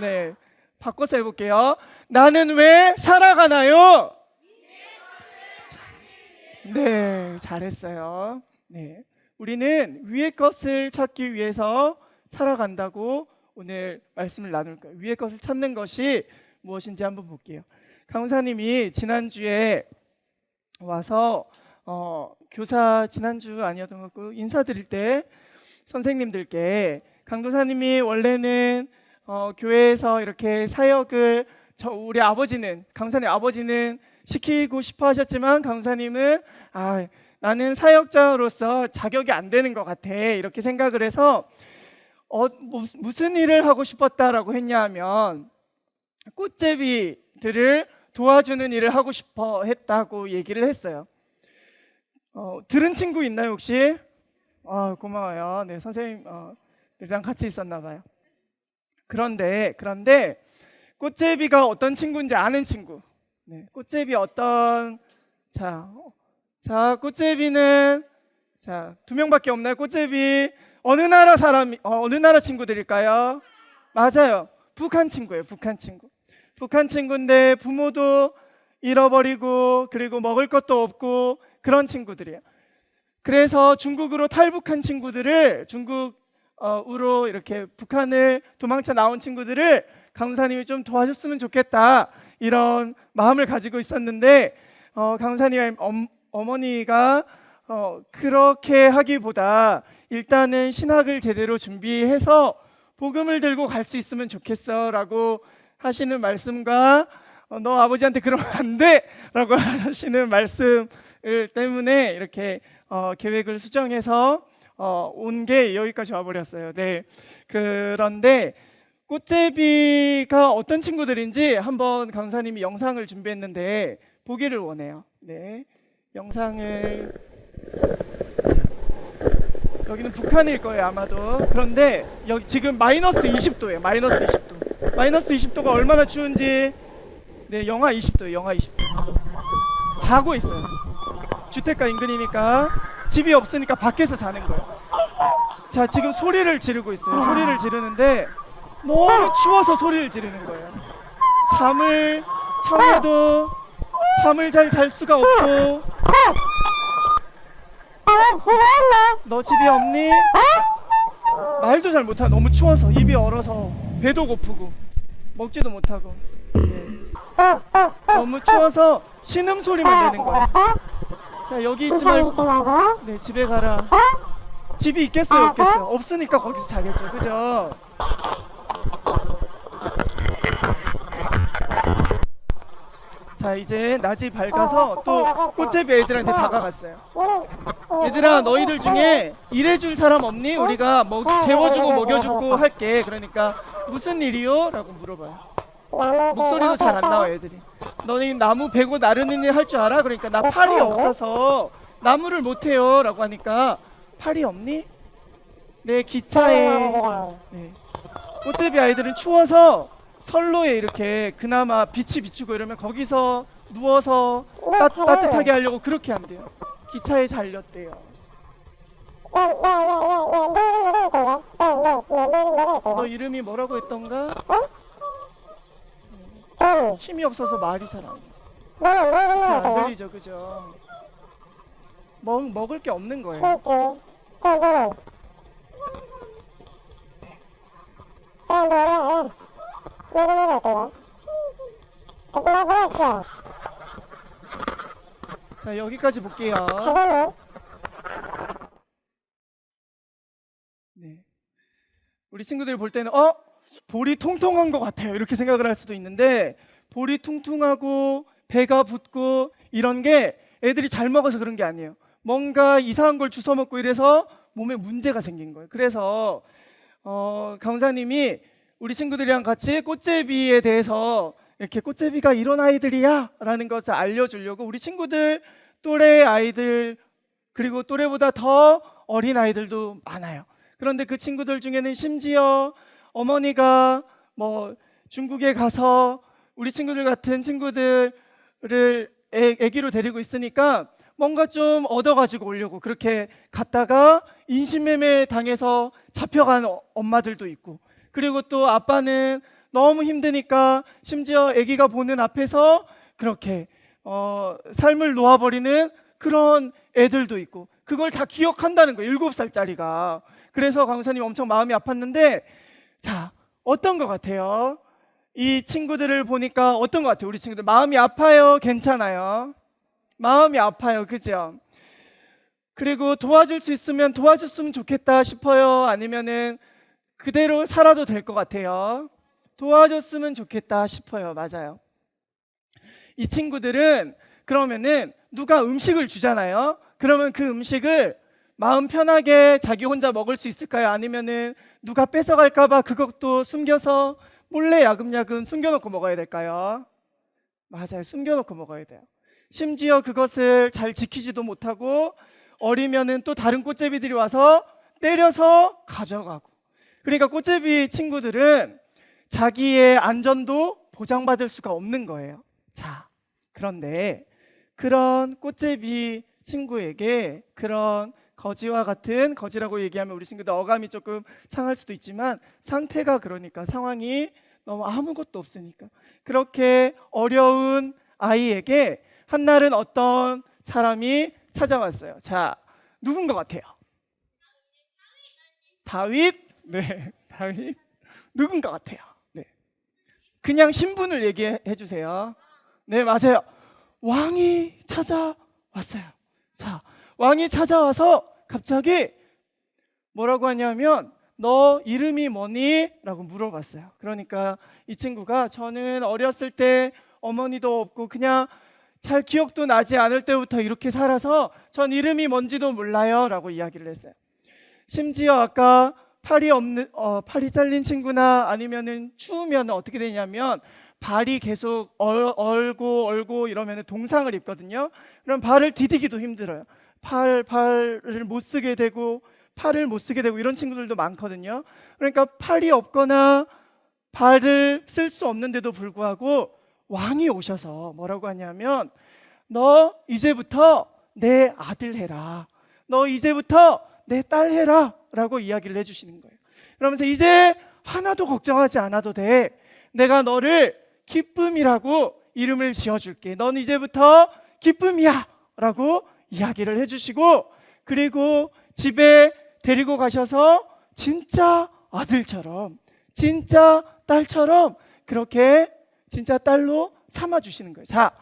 네. 바꿔서 해볼게요. 나는 왜 살아가나요? 자, 네, 잘했어요. 네. 우리는 위의 것을 찾기 위해서 살아간다고 오늘 말씀을 나눌 거예요. 위의 것을 찾는 것이 무엇인지 한번 볼게요. 강사님이 지난주에 와서 어, 교사 지난주 아니었던 것 같고 인사드릴 때 선생님들께 강도사님이 원래는 어, 교회에서 이렇게 사역을 저 우리 아버지는 강사님 아버지는 시키고 싶어 하셨지만 강사님은 아 나는 사역자로서 자격이 안 되는 것 같아 이렇게 생각을 해서 어, 무슨, 일을 하고 싶었다라고 했냐면 꽃제비들을 도와주는 일을 하고 싶어 했다고 얘기를 했어요. 어, 들은 친구 있나요 혹시? 아 고마워요. 네 선생님 어, 랑 같이 있었나 봐요. 그런데 그런데 꽃제비가 어떤 친구인지 아는 친구. 네, 꽃제비 어떤 자, 어, 자 꽃제비는 자 두 명밖에 없나요? 꽃제비 어느 나라 사람 어, 어느 나라 친구들일까요? 맞아요. 북한 친구예요. 북한 친구. 북한 친구인데 부모도 잃어버리고 그리고 먹을 것도 없고 그런 친구들이에요. 그래서 중국으로 탈북한 친구들을 중국 으로 이렇게 북한을 도망쳐 나온 친구들을 강사님이 좀 도와줬으면 좋겠다 이런 마음을 가지고 있었는데 어, 강사님 엄, 어머니가 어, 그렇게 하기보다 일단은 신학을 제대로 준비해서 복음을 들고 갈 수 있으면 좋겠어라고 하시는 말씀과 어, 너 아버지한테 그러면 안 돼라고 하시는 말씀 때문에 이렇게 어, 계획을 수정해서 어, 온 게 여기까지 와버렸어요. 네. 그런데 꽃제비가 어떤 친구들인지 한번 강사님이 영상을 준비했는데 보기를 원해요. 네. 영상을 여기는 북한일 거예요 아마도. 그런데 여기 지금 마이너스 20도예요. 마이너스 20도. 마이너스 20도가 얼마나 추운지 네 영하 20도예요. 영하 20도. 자고 있어요. 주택가 인근이니까 집이 없으니까 밖에서 자는 거예요. 자 지금 소리를 지르고 있어요. 소리를 지르는데 너무 추워서 소리를 지르는 거예요. 잠을 청해도 잠을 잘 잘 수가 없고 너 집이 없니? 말도 잘 못하 너무 추워서 입이 얼어서 배도 고프고 먹지도 못하고 네. 너무 추워서 신음 소리만 내는 거예요. 자 여기 있지 말고 네 집에 가라. 집이 있겠어요 없겠어요? 없으니까 거기서 자겠죠 그죠? 자 이제 낮이 밝아서 또 꽃제비 애들한테 다가갔어요. 얘들아 너희들 중에 일해줄 사람 없니? 우리가 먹 재워주고 먹여주고 할게. 그러니까 무슨 일이요? 라고 물어봐요. 목소리도 잘 안 나와 애들이. 너네 나무 베고 나르는 일 할 줄 알아? 그러니까 나 팔이 없어서 나무를 못 해요라고 하니까 팔이 없니? 네 기차에. 네. 꽃제비 아이들은 추워서 선로에 이렇게 그나마 빛이 비추고 이러면 거기서 누워서 따, 따뜻하게 하려고 그렇게 한대요. 기차에 잘렸대요. 너 이름이 뭐라고 했던가? 음, 힘이 없어서 말이. 잘 안 들리죠, 그죠? 먹 먹을 게 없는 거예요. 자 여기까지 볼게요. 네. 우리 친구들이 볼 때는 어 볼이 통통한 것 같아요 이렇게 생각을 할 수도 있는데 볼이 퉁퉁하고 배가 붓고 이런 게 애들이 잘 먹어서 그런 게 아니에요. 뭔가 이상한 걸 주워 먹고 이래서 몸에 문제가 생긴 거예요. 그래서 어, 강사님이 우리 친구들이랑 같이 꽃제비에 대해서 이렇게 꽃제비가 이런 아이들이야라는 것을 알려주려고 우리 친구들 또래 아이들 그리고 또래보다 더 어린 아이들도 많아요. 그런데 그 친구들 중에는 심지어 어머니가 뭐 중국에 가서 우리 친구들 같은 친구들을 애, 애기로 데리고 있으니까 뭔가 좀 얻어가지고 오려고 그렇게 갔다가 인신매매 당해서 잡혀간 어- 엄마들도 있고 그리고 또 아빠는 너무 힘드니까 심지어 아기가 보는 앞에서 그렇게 어, 삶을 놓아버리는 그런 애들도 있고 그걸 다 기억한다는 거예요. 일곱 살짜리가. 그래서 강사님 엄청 마음이 아팠는데 자 어떤 것 같아요? 이 친구들을 보니까 어떤 것 같아요? 우리 친구들 마음이 아파요? 괜찮아요? 마음이 아파요, 그죠? 그리고 도와줄 수 있으면 도와줬으면 좋겠다 싶어요. 아니면은 그대로 살아도 될 것 같아요. 도와줬으면 좋겠다 싶어요. 맞아요. 이 친구들은 그러면은 누가 음식을 주잖아요. 그러면 그 음식을 마음 편하게 자기 혼자 먹을 수 있을까요? 아니면은 누가 뺏어갈까봐 그것도 숨겨서 몰래 야금야금 숨겨놓고 먹어야 될까요? 맞아요. 숨겨놓고 먹어야 돼요. 심지어 그것을 잘 지키지도 못하고 어리면은 또 다른 꽃제비들이 와서 때려서 가져가고. 그러니까 꽃제비 친구들은 자기의 안전도 보장받을 수가 없는 거예요. 자, 그런데 그런 꽃제비 친구에게 그런 거지와 같은 거지라고 얘기하면 우리 친구들 어감이 조금 상할 수도 있지만 상태가 그러니까 상황이 너무 아무것도 없으니까 그렇게 어려운 아이에게 한날은 어떤 사람이 찾아왔어요. 자, 누군 것 같아요? 다윗? 네, 다윗. 누군 것 같아요? 네. 그냥 신분을 얘기해 주세요. 네, 맞아요. 왕이 찾아왔어요. 자, 왕이 찾아와서 갑자기 뭐라고 하냐면 너 이름이 뭐니? 라고 물어봤어요. 그러니까 이 친구가 저는 어렸을 때 어머니도 없고 그냥 잘 기억도 나지 않을 때부터 이렇게 살아서 전 이름이 뭔지도 몰라요. 라고 이야기를 했어요. 심지어 아까 팔이 없는 어, 팔이 잘린 친구나 아니면은 추우면 어떻게 되냐면 발이 계속 얼, 얼고 얼고 이러면 동상을 입거든요. 그럼 발을 디디기도 힘들어요. 팔 발을 못 쓰게 되고 팔을 못 쓰게 되고 이런 친구들도 많거든요. 그러니까 팔이 없거나 발을 쓸 수 없는데도 불구하고 왕이 오셔서 뭐라고 하냐면 너 이제부터 내 아들 해라. 너 이제부터 내 딸 해라. 라고 이야기를 해주시는 거예요. 그러면서 이제 하나도 걱정하지 않아도 돼. 내가 너를 기쁨이라고 이름을 지어줄게. 넌 이제부터 기쁨이야. 라고 이야기를 해주시고, 그리고 집에 데리고 가셔서 진짜 아들처럼, 진짜 딸처럼 그렇게 진짜 딸로 삼아 주시는 거예요. 자,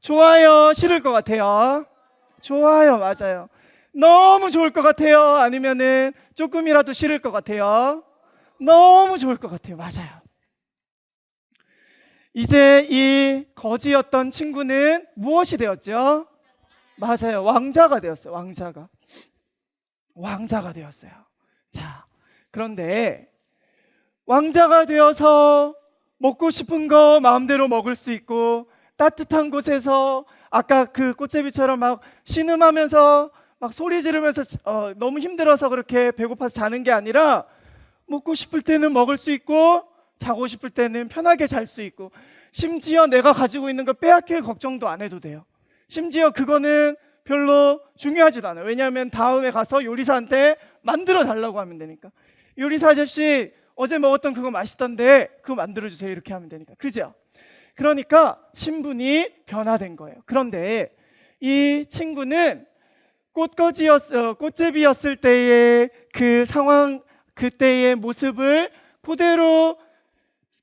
좋아요. 싫을 것 같아요. 좋아요. 맞아요. 너무 좋을 것 같아요. 아니면은 조금이라도 싫을 것 같아요. 너무 좋을 것 같아요. 맞아요. 이제 이 거지였던 친구는 무엇이 되었죠? 맞아요. 왕자가 되었어요. 왕자가. 왕자가 되었어요. 자, 그런데 왕자가 되어서 먹고 싶은 거 마음대로 먹을 수 있고 따뜻한 곳에서 아까 그 꽃제비처럼 막 신음하면서 막 소리 지르면서 어, 너무 힘들어서 그렇게 배고파서 자는 게 아니라 먹고 싶을 때는 먹을 수 있고 자고 싶을 때는 편하게 잘 수 있고 심지어 내가 가지고 있는 거 빼앗길 걱정도 안 해도 돼요. 심지어 그거는 별로 중요하지도 않아요. 왜냐하면 다음에 가서 요리사한테 만들어 달라고 하면 되니까. 요리사 아저씨 어제 먹었던 그거 맛있던데 그거 만들어 주세요. 이렇게 하면 되니까. 그죠? 그러니까 신분이 변화된 거예요. 그런데 이 친구는 꽃거지였 어, 꽃제비였을 때의 그 상황 그때의 모습을 그대로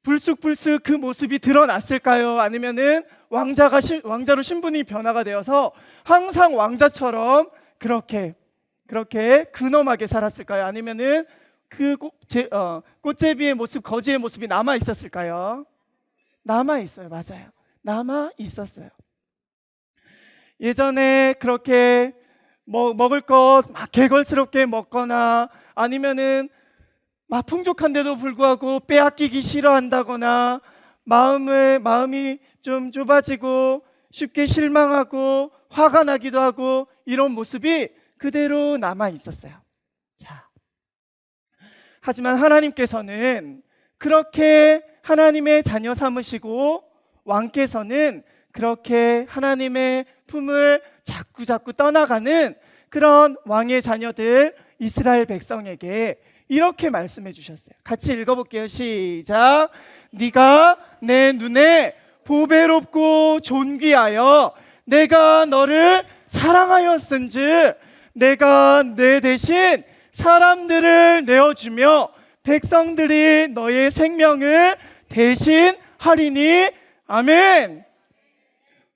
불쑥불쑥 그 모습이 드러났을까요? 아니면은 왕자가 시, 왕자로 신분이 변화가 되어서 항상 왕자처럼 그렇게 그렇게 근엄하게 살았을까요? 아니면은 그 꽃, 제, 어, 꽃제비의 모습, 거지의 모습이 남아 있었을까요? 남아 있어요. 맞아요. 남아 있었어요. 예전에 그렇게 뭐 먹을 것 막 개걸스럽게 먹거나 아니면은 막 풍족한데도 불구하고 빼앗기기 싫어한다거나 마음을 마음이 좀 좁아지고 쉽게 실망하고 화가 나기도 하고 이런 모습이 그대로 남아 있었어요. 자. 하지만 하나님께서는 그렇게 하나님의 자녀 삼으시고 왕께서는 그렇게 하나님의 품을 자꾸 자꾸 떠나가는 그런 왕의 자녀들 이스라엘 백성에게 이렇게 말씀해 주셨어요. 같이 읽어볼게요. 시작. 네가 내 눈에 보배롭고 존귀하여 내가 너를 사랑하였은즉 내가 내 대신 사람들을 내어주며 백성들이 너의 생명을 대신 하리니 아멘.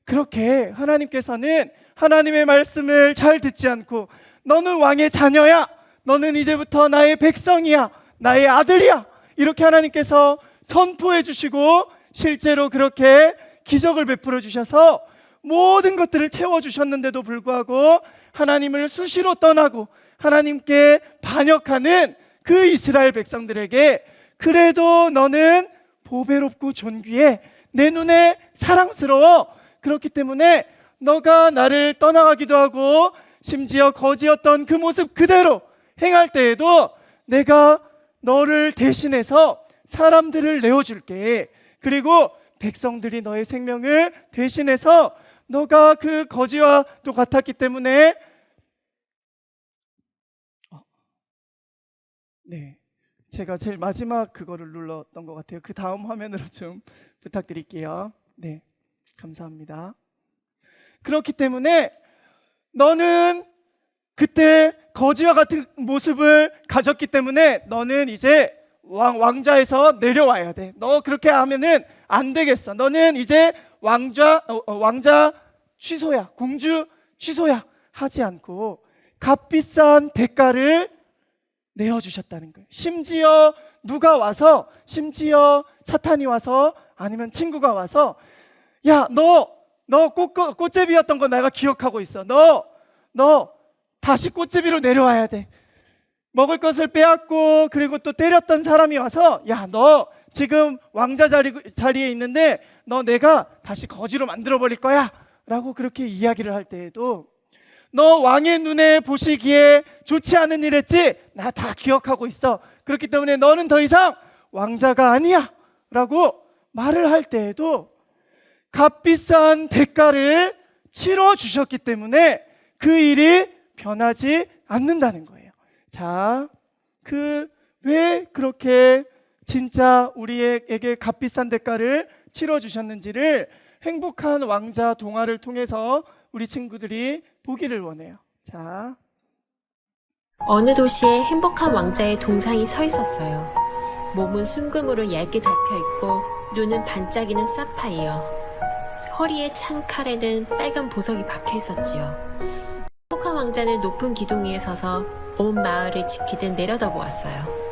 그렇게 하나님께서는 하나님의 말씀을 잘 듣지 않고 너는 왕의 자녀야. 너는 이제부터 나의 백성이야. 나의 아들이야. 이렇게 하나님께서 선포해 주시고 실제로 그렇게 기적을 베풀어 주셔서 모든 것들을 채워 주셨는데도 불구하고 하나님을 수시로 떠나고 하나님께 반역하는 그 이스라엘 백성들에게 그래도 너는 보배롭고 존귀해 내 눈에 사랑스러워. 그렇기 때문에 너가 나를 떠나가기도 하고 심지어 거지였던 그 모습 그대로 행할 때에도 내가 너를 대신해서 사람들을 내어줄게. 그리고 백성들이 너의 생명을 대신해서 너가 그 거지와 또 같았기 때문에 어. 네. 제가 제일 마지막 그거를 눌렀던 것 같아요. 그 다음 화면으로 좀 부탁드릴게요. 네. 감사합니다. 그렇기 때문에 너는 그때 거지와 같은 모습을 가졌기 때문에 너는 이제 왕, 왕자에서 내려와야 돼. 너 그렇게 하면은 안 되겠어. 너는 이제 왕자, 어, 어, 왕자 취소야. 공주 취소야. 하지 않고 값비싼 대가를 내어 주셨다는 거예요. 심지어 누가 와서, 심지어 사탄이 와서 아니면 친구가 와서 야, 너, 너 꽃, 꽃, 꽃제비였던 거 내가 기억하고 있어. 너, 너 다시 꽃제비로 내려와야 돼. 먹을 것을 빼앗고 그리고 또 때렸던 사람이 와서 야, 너 지금 왕자 자리, 자리에 있는데 너 내가 다시 거지로 만들어 버릴 거야. 라고 그렇게 이야기를 할 때에도 너 왕의 눈에 보시기에 좋지 않은 일 했지? 나 다 기억하고 있어. 그렇기 때문에 너는 더 이상 왕자가 아니야. 라고 말을 할 때에도 값비싼 대가를 치러 주셨기 때문에 그 일이 변하지 않는다는 거예요. 자, 그 왜 그렇게 진짜 우리에게 값비싼 대가를 치러 주셨는지를 행복한 왕자 동화를 통해서 우리 친구들이 보기를 원해요. 자, 어느 도시에 행복한 왕자의 동상이 서 있었어요. 몸은 순금으로 얇게 덮여 있고 눈은 반짝이는 사파이어. 허리에 찬 칼에는 빨간 보석이 박혀 있었지요. 행복한 왕자는 높은 기둥 위에 서서 온 마을을 지키듯 내려다보았어요.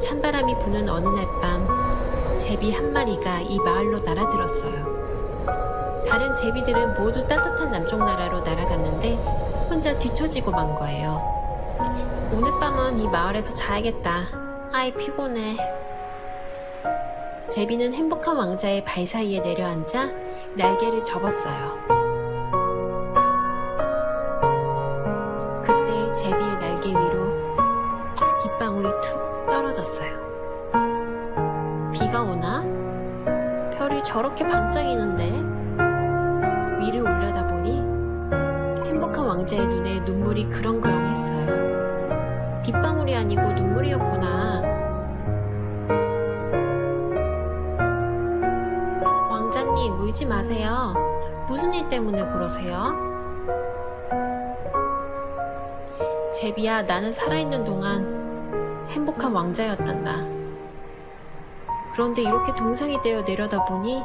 찬바람이 부는 어느 날 밤, 제비 한 마리가 이 마을로 날아들었어요. 다른 제비들은 모두 따뜻한 남쪽 나라로 날아갔는데 혼자 뒤처지고 만 거예요. 오늘 밤은 이 마을에서 자야겠다. 아이 피곤해. 제비는 행복한 왕자의 발 사이에 내려앉아 날개를 접었어요. 빗방울이 툭 떨어졌어요. 비가 오나? 별이 저렇게 반짝이는데? 위를 올려다보니 행복한 왕자의 눈에 눈물이 그렁그렁했어요. 빗방울이 아니고 눈물이었구나. 왕자님, 울지 마세요. 무슨 일 때문에 그러세요? 제비야, 나는 살아있는 동안 행복한 왕자였단다. 그런데 이렇게 동상이 되어 내려다보니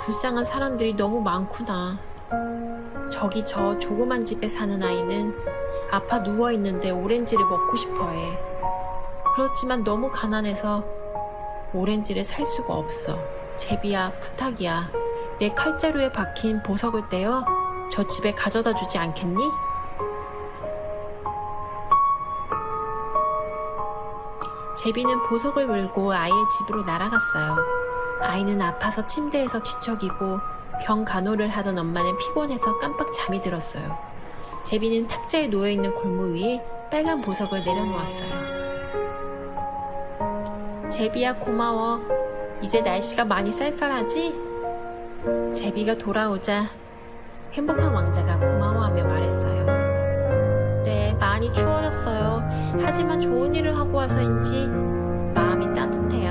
불쌍한 사람들이 너무 많구나. 저기 저 조그만 집에 사는 아이는 아파 누워 있는데 오렌지를 먹고 싶어 해. 그렇지만 너무 가난해서 오렌지를 살 수가 없어. 제비야, 부탁이야. 내 칼자루에 박힌 보석을 떼어 저 집에 가져다 주지 않겠니? 제비는 보석을 물고 아이의 집으로 날아갔어요. 아이는 아파서 침대에서 뒤척이고 병 간호를 하던 엄마는 피곤해서 깜빡 잠이 들었어요. 제비는 탁자에 놓여 있는 골무 위에 빨간 보석을 내려놓았어요. 제비야 고마워. 이제 날씨가 많이 쌀쌀하지? 제비가 돌아오자 행복한 왕자가 고마워하며 말했어요. 많이 추워졌어요. 하지만 좋은 일을 하고 와서인지 마음이 따뜻해요.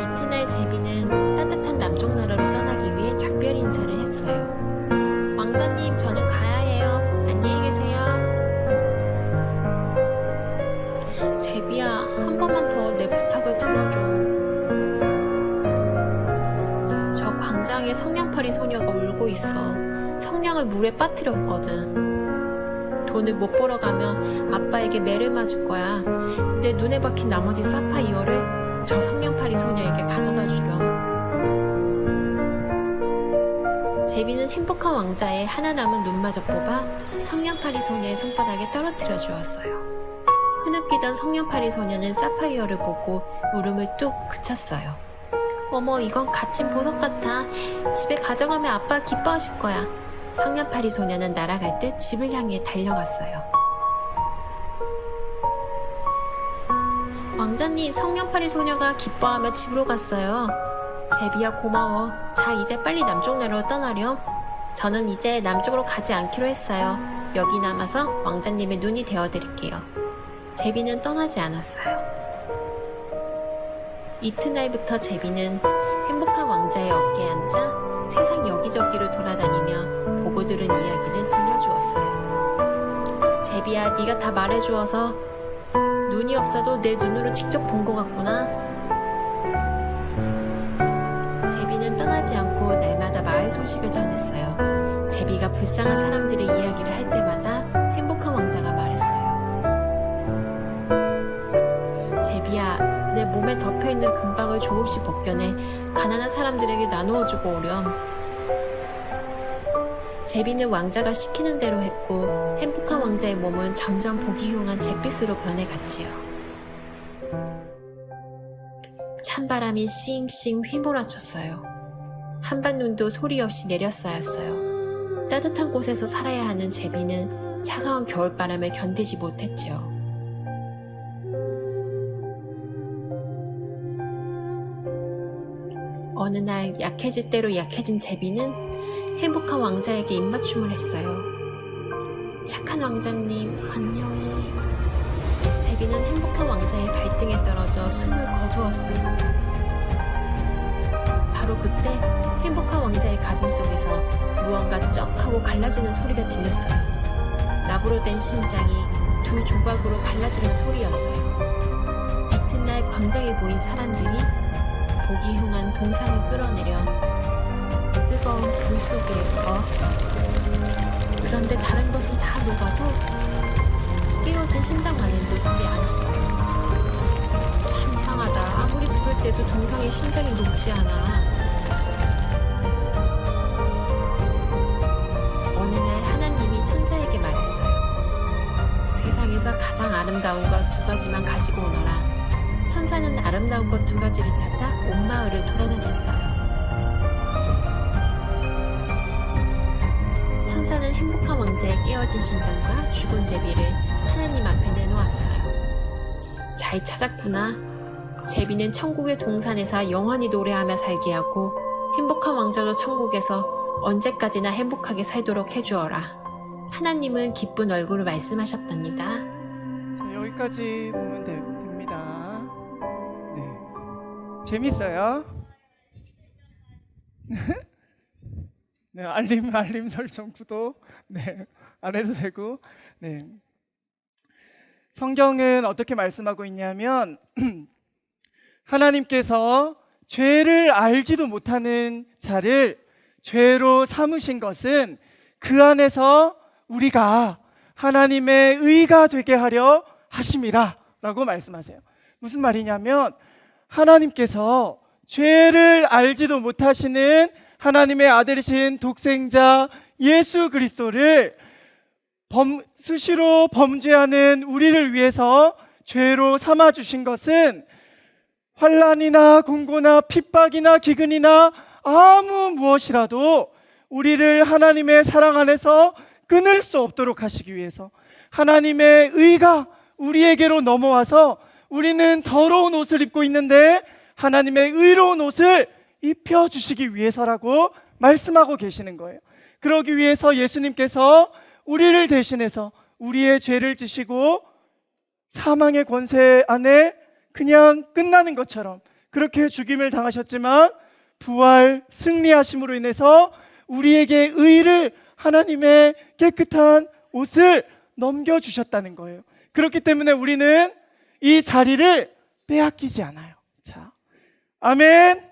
이튿날 제비는 따뜻한 남쪽 나라로 떠나기 위해 작별 인사를 했어요. 왕자님, 저는 가야 해요. 안녕히 계세요. 제비야, 한 번만 더 내 부탁을 들어줘. 저 광장에 성냥팔이 소녀가 울고 있어. 성냥을 물에 빠뜨렸거든. 돈을 못 벌어 가면 아빠에게 매를 맞을 거야. 내 눈에 박힌 나머지 사파 이어를 저 성냥팔이 소녀에게 가져다 주렴. 제비는 행복한 왕자의 하나 남은 눈마저 뽑아 성냥팔이 소녀의 손바닥에 떨어뜨려 주었어요. 흐느끼던 성냥팔이 소녀는 사파이어를 보고 울음을 뚝 그쳤어요. 어머, 이건 갇힌 보석 같아. 집에 가져가면 아빠 기뻐하실 거야. 성냥팔이 소녀는 날아갈 듯 집을 향해 달려갔어요. 왕자님, 성냥팔이 소녀가 기뻐하며 집으로 갔어요. 제비야 고마워. 자, 이제 빨리 남쪽 나라로 떠나렴. 저는 이제 남쪽으로 가지 않기로 했어요. 여기 남아서 왕자님의 눈이 되어드릴게요. 제비는 떠나지 않았어요. 이튿날부터 제비는 행복한 왕자의 어깨에 앉아 세상 여기저기를 돌아다니며 보고 들은 이야기를 들려주었어요. 제비야, 네가 다 말해주어서 눈이 없어도 내 눈으로 직접 본 것 같구나. 제비는 떠나지 않고 날마다 마을 소식을 전했어요. 제비가 불쌍한 사람들의 이야기를 할 때마다 내 몸에 덮여 있는 금박을 조금씩 벗겨내 가난한 사람들에게 나누어 주고 오렴. 제비는 왕자가 시키는 대로 했고 행복한 왕자의 몸은 점점 보기 흉한 잿빛으로 변해갔지요. 찬바람이 싱싱 휘몰아쳤어요. 한밤눈도 소리 없이 내려쌓았어요. 따뜻한 곳에서 살아야 하는 제비는 차가운 겨울바람을 견디지 못했지요. 어느 날 약해질 대로 약해진 제비는 행복한 왕자에게 입맞춤을 했어요. 착한 왕자님, 안녕히. 제비는 행복한 왕자의 발등에 떨어져 숨을 거두었어요. 바로 그때 행복한 왕자의 가슴 속에서 무언가 쩍 하고 갈라지는 소리가 들렸어요. 나무로 된 심장이 두 조각으로 갈라지는 소리였어요. 이튿날 광장에 모인 사람들이 보기 흉한 동상을 끌어내려 뜨거운 불 속에 넣었어요. 그런데 다른 것은 다 녹아도 깨어진 심장만은 녹지 않았어요. 참 이상하다. 아무리 부를 때도 동상의 심장이 녹지 않아. 어느 날 하나님이 천사에게 말했어요. 세상에서 가장 아름다운 것 두 가지만 가지고 오너라. 천사는 아름다운 것 두 가지를 찾아 온 마을을 돌아다녔어요. 천사는 행복한 왕자의 깨어진 심장과 죽은 제비를 하나님 앞에 내놓았어요. 잘 찾았구나. 제비는 천국의 동산에서 영원히 노래하며 살게 하고 행복한 왕자도 천국에서 언제까지나 행복하게 살도록 해주어라. 하나님은 기쁜 얼굴로 말씀하셨답니다. 자, 여기까지 보면 되- 됩 재밌어요? 네, 알림 알림 설정 구독 네, 안 해도 되고 네. 성경은 어떻게 말씀하고 있냐면 하나님께서 죄를 알지도 못하는 자를 죄로 삼으신 것은 그 안에서 우리가 하나님의 의가 되게 하려 하심이라라고 말씀하세요. 무슨 말이냐면 하나님께서 죄를 알지도 못하시는 하나님의 아들이신 독생자 예수 그리스도를 범, 수시로 범죄하는 우리를 위해서 죄로 삼아 주신 것은 환란이나 공고나 핍박이나 기근이나 아무 무엇이라도 우리를 하나님의 사랑 안에서 끊을 수 없도록 하시기 위해서 하나님의 의가 우리에게로 넘어와서 우리는 더러운 옷을 입고 있는데 하나님의 의로운 옷을 입혀 주시기 위해서라고 말씀하고 계시는 거예요. 그러기 위해서 예수님께서 우리를 대신해서 우리의 죄를 지시고 사망의 권세 안에 그냥 끝나는 것처럼 그렇게 죽임을 당하셨지만 부활 승리하심으로 인해서 우리에게 의를 하나님의 깨끗한 옷을 넘겨 주셨다는 거예요. 그렇기 때문에 우리는 이 자리를 빼앗기지 않아요. 자. 아멘.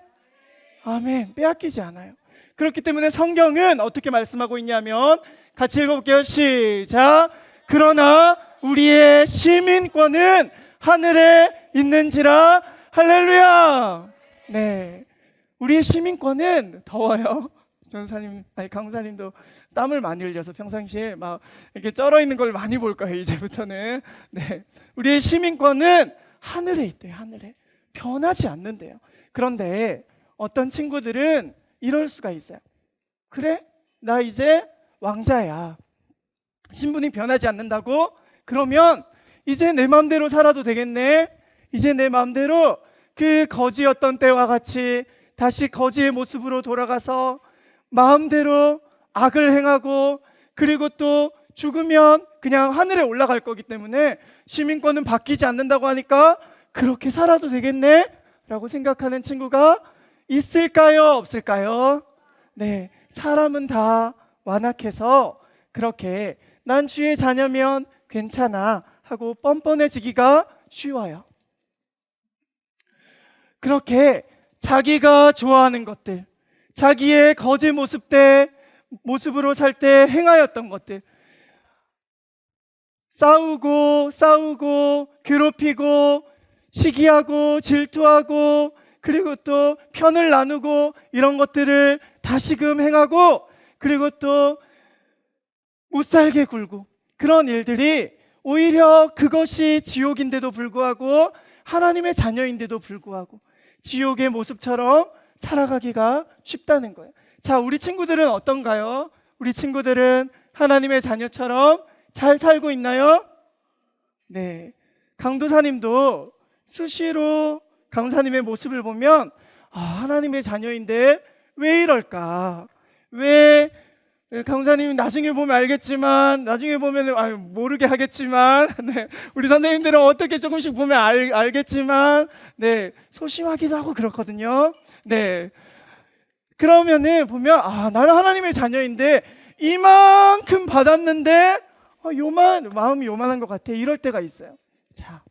아멘. 빼앗기지 않아요. 그렇기 때문에 성경은 어떻게 말씀하고 있냐면 같이 읽어볼게요. 시작. 그러나 우리의 시민권은 하늘에 있는지라 할렐루야. 네. 우리의 시민권은 더워요. 전사님, 아니 강사님도 땀을 많이 흘려서 평상시에 막 이렇게 쩔어 있는 걸 많이 볼 거예요. 이제부터는. 네. 우리의 시민권은 하늘에 있대요. 하늘에. 변하지 않는데요. 그런데 어떤 친구들은 이럴 수가 있어요. 그래? 나 이제 왕자야. 신분이 변하지 않는다고? 그러면 이제 내 마음대로 살아도 되겠네. 이제 내 마음대로 그 거지였던 때와 같이 다시 거지의 모습으로 돌아가서 마음대로 악을 행하고 그리고 또 죽으면 그냥 하늘에 올라갈 거기 때문에 시민권은 바뀌지 않는다고 하니까 그렇게 살아도 되겠네? 라고 생각하는 친구가 있을까요? 없을까요? 네. 사람은 다 완악해서 그렇게 난 주의 자녀면 괜찮아 하고 뻔뻔해지기가 쉬워요. 그렇게 자기가 좋아하는 것들, 자기의 거짓 모습 때 모습으로 살 때 행하였던 것들, 싸우고 싸우고 괴롭히고 시기하고 질투하고 그리고 또 편을 나누고 이런 것들을 다시금 행하고 그리고 또 못 살게 굴고 그런 일들이 오히려 그것이 지옥인데도 불구하고 하나님의 자녀인데도 불구하고 지옥의 모습처럼 살아가기가 쉽다는 거예요. 자, 우리 친구들은 어떤가요? 우리 친구들은 하나님의 자녀처럼 잘 살고 있나요? 네. 강도사님도 수시로 강사님의 모습을 보면 아, 하나님의 자녀인데 왜 이럴까? 왜 강사님 나중에 보면 알겠지만 나중에 보면 아, 모르게 하겠지만 네, 우리 선생님들은 어떻게 조금씩 보면 알, 알겠지만 네 소심하기도 하고 그렇거든요. 네 그러면은 보면 아 나는 하나님의 자녀인데 이만큼 받았는데 아, 요만 마음이 요만한 것 같아 이럴 때가 있어요. 자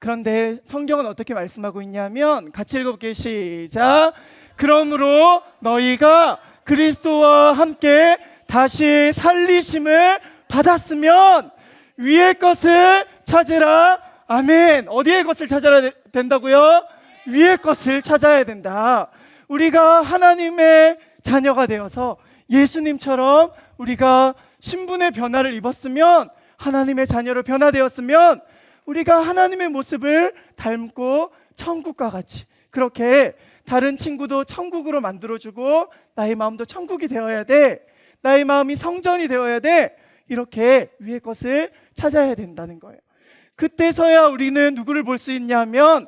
그런데 성경은 어떻게 말씀하고 있냐면 같이 읽어볼게요. 시작. 그러므로 너희가 그리스도와 함께 다시 살리심을 받았으면 위의 것을 찾으라. 아멘. 어디의 것을 찾아야 된다고요? 위의 것을 찾아야 된다. 우리가 하나님의 자녀가 되어서 예수님처럼 우리가 신분의 변화를 입었으면 하나님의 자녀로 변화되었으면 우리가 하나님의 모습을 닮고 천국과 같이 그렇게 다른 친구도 천국으로 만들어주고 나의 마음도 천국이 되어야 돼. 나의 마음이 성전이 되어야 돼. 이렇게 위의 것을 찾아야 된다는 거예요. 그때서야 우리는 누구를 볼 수 있냐면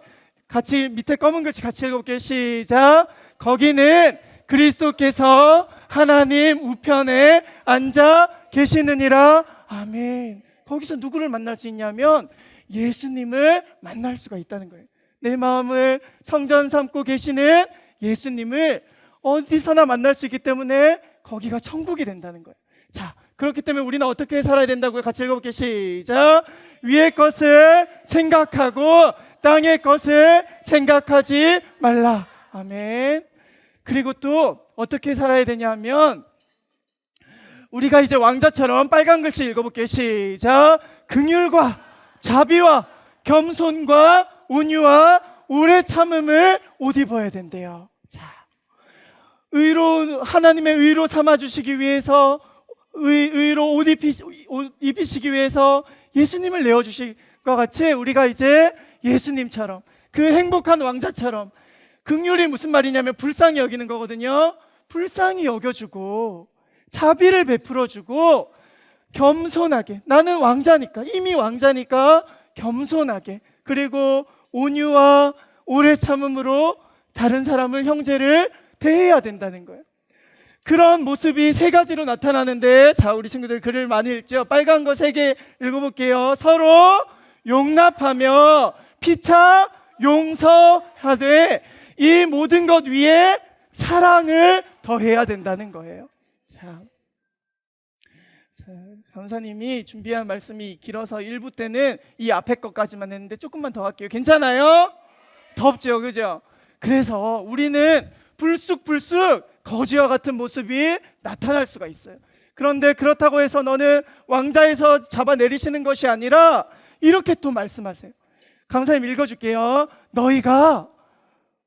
같이 밑에 검은 글씨 같이 읽어볼게요. 시작. 거기는 그리스도께서 하나님 우편에 앉아 계시느니라. 아멘. 거기서 누구를 만날 수 있냐면 예수님을 만날 수가 있다는 거예요. 내 마음을 성전 삼고 계시는 예수님을 어디서나 만날 수 있기 때문에 거기가 천국이 된다는 거예요. 자, 그렇기 때문에 우리는 어떻게 살아야 된다고요? 같이 읽어볼게요. 시작. 위의 것을 생각하고 땅의 것을 생각하지 말라. 아멘. 그리고 또 어떻게 살아야 되냐면 우리가 이제 왕자처럼 빨간 글씨 읽어볼게요. 시작. 긍휼과 자비와 겸손과 온유와 오래 참음을 옷 입어야 된대요. 자, 의로 하나님의 의로 삼아 주시기 위해서 의, 의로 옷, 입히, 옷 입히시기 위해서 예수님을 내어 주실 것 같이 우리가 이제 예수님처럼 그 행복한 왕자처럼 극률이 무슨 말이냐면 불쌍히 여기는 거거든요. 불쌍히 여겨주고 자비를 베풀어주고 겸손하게 나는 왕자니까 이미 왕자니까 겸손하게 그리고 온유와 오래 참음으로 다른 사람을 형제를 대해야 된다는 거예요. 그런 모습이 세 가지로 나타나는데 자 우리 친구들 글을 많이 읽죠. 빨간 거 세 개 읽어볼게요. 서로 용납하며 피차 용서하되 이 모든 것 위에 사랑을 더해야 된다는 거예요. 자, 자 강사님이 준비한 말씀이 길어서 1부 때는 이 앞에 것까지만 했는데 조금만 더 할게요. 괜찮아요? 덥죠, 그죠? 그래서 우리는 불쑥불쑥 거지와 같은 모습이 나타날 수가 있어요. 그런데 그렇다고 해서 너는 왕자에서 잡아내리시는 것이 아니라 이렇게 또 말씀하세요. 강사님 읽어줄게요. 너희가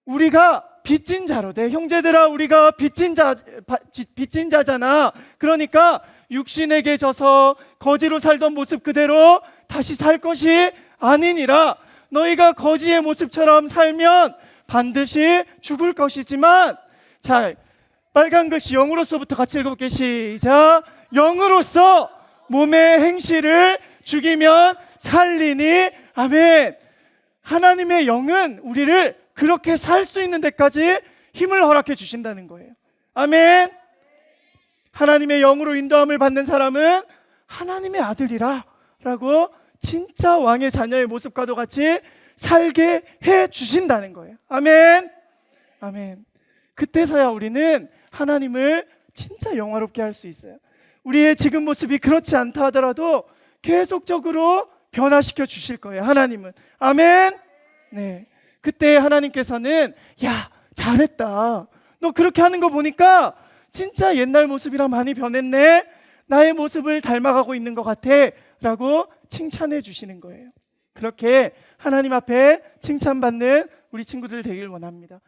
우리가 빚진 자로 돼 형제들아 우리가 빚진 자 빚진 자잖아. 그러니까 육신에게 져서 거지로 살던 모습 그대로 다시 살 것이 아니니라. 너희가 거지의 모습처럼 살면 반드시 죽을 것이지만 자 빨간 글씨 영으로서부터 같이 읽어볼게요. 시작. 영으로서 몸의 행실을 죽이면 살리니 아멘. 하나님의 영은 우리를 그렇게 살 수 있는 데까지 힘을 허락해 주신다는 거예요. 아멘. 하나님의 영으로 인도함을 받는 사람은 하나님의 아들이라 라고 진짜 왕의 자녀의 모습과도 같이 살게 해 주신다는 거예요. 아멘. 아멘. 그때서야 우리는 하나님을 진짜 영화롭게 할 수 있어요. 우리의 지금 모습이 그렇지 않다 하더라도 계속적으로 변화시켜 주실 거예요. 하나님은. 아멘. 네. 그때 하나님께서는 야, 잘했다. 너 그렇게 하는 거 보니까 진짜 옛날 모습이랑 많이 변했네. 나의 모습을 닮아가고 있는 것 같아. 라고 칭찬해 주시는 거예요. 그렇게 하나님 앞에 칭찬받는 우리 친구들 되길 원합니다.